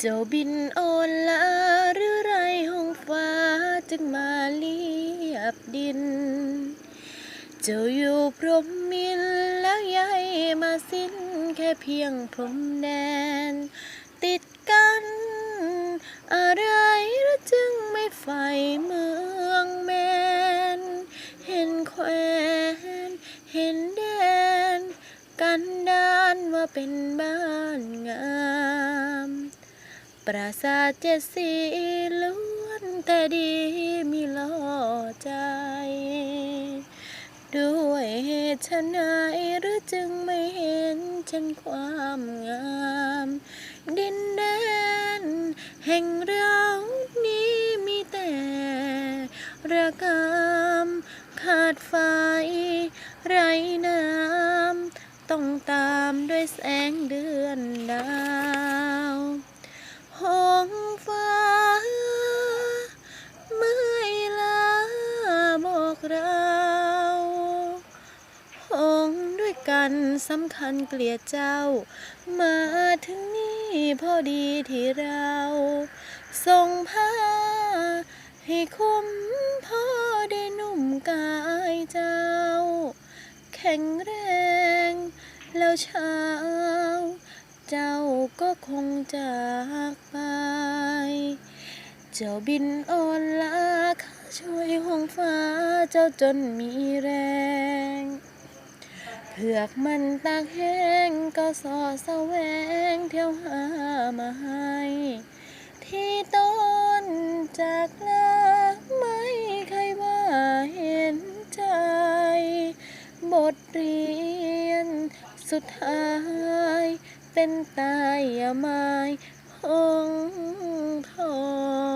เจ้าบินโอนลาหรือไรห้องฟ้าจึงมาเลียบดิน เจ้าอยู่พรมมินแล้วย้ายมาสิ้นแค่เพียงพรมแดน ติดกัน อะไรหรือจึงไม่ไฟเมืองแมน เห็นแควนเห็นแดน กันดานว่าเป็นบ้าน ปราสาทเจ็ดสีล้วนแต่ดีมีล่อใจ ด้วยเหตุไฉนหรือจึงไม่เห็นฉันความงาม ดินแดน แห่งเรานี้มีแต่ระกำขาดไฟไรน้ำต้องตามด้วยแสงเดือนดาว ด้วยกันสำคัญเกลียดเจ้า มาถึงนี่พอดีที่เราทรงผ้าให้คุ้มพ่อได้นุ่มกายเจ้า แข็งแรงแล้วเช้า เจ้าก็คงจากไปเจ้าบินอ่อนลาข้าช่วยห้องฟ้าเจ้าจนมีแรง เผือกมันตากแห้งก็สอแสวงเที่ยวหามาให้ ที่ต้นจากลาไม่เคยว่าเห็นใจ บทเรียนสุดท้าย เป็นตายไม้พงทอง